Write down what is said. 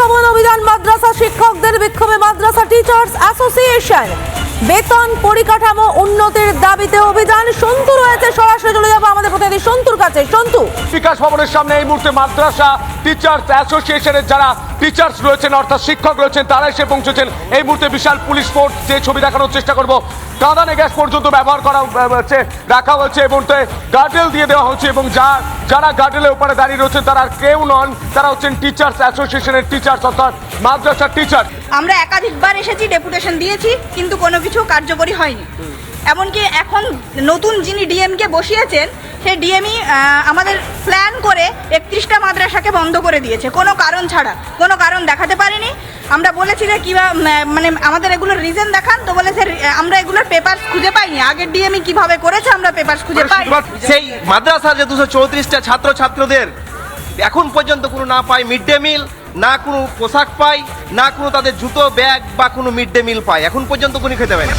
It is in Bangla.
ভবন অভিযান, মাদ্রাসা শিক্ষকদের বিক্ষোভে মাদ্রাসা টিচার্স অ্যাসোসিয়েশন বেতন পরিকাঠামো উন্নতির দাবিতে অভিযান শুনতে রয়েছে, সরাসরি চলে যাব সন্তুর কাছে সন্তু। বিকাশ ভবনের সামনে এই মুহূর্তে মাদ্রাসা টিচার্স অ্যাসোসিয়েশনের যারা টিচার্স রয়েছেন অর্থাৎ শিক্ষক রয়েছেন তারা এসে পৌঁছেছেন। এই মুহূর্তে বিশাল পুলিশ ফোর্স যে ছবি দেখানোর চেষ্টা করব কাঁদানে গ্যাস পর্যন্ত ব্যবহার করা হচ্ছে রাখা হচ্ছে মুহূর্তে। গার্ডেল দিয়ে দেওয়া হচ্ছে এবং যা যারা গার্ডেলের উপরে দাঁড়িয়ে রয়েছেন তারা আর কেউ নন তারা হচ্ছেন টিচার্স অ্যাসোসিয়েশনের টিচার্স অর্থাৎ মাদ্রাসার টিচার আমরা একাধিকবার এসেছি ডেপুটেশন দিয়েছি কিন্তু কোনো কিছু কার্যকরী হয়নি। এমনকি এখন নতুন যিনি ডিএমকে বসিয়েছেন সেই ডিএমই আমাদের প্ল্যান করে একত্রিশটা মাদ্রাসাকে বন্ধ করে দিয়েছে। কোনো কারণ ছাড়া। কোনো কারণ দেখাতে পারেনি। আমরা বলেছি যে কিবা মানে আমাদের এগুলোর রিজন দেখান। তো বলেছে "আহ, আমরা এগুলোর পেপার খুঁজে পাইনি। আগের ডিএমই কীভাবে করেছে আমরা পেপার খুঁজে পাই সেই মাদ্রাসার যে দুশো চৌত্রিশটা ছাত্র ছাত্রদের এখন পর্যন্ত কোনো না পায় মিড ডে মিল না কোনো পোশাক পায় না কোনো তাদের জুতো ব্যাগ বা কোনো মিড ডে মিল পায়। এখন পর্যন্ত কোনো খেতে পায় না।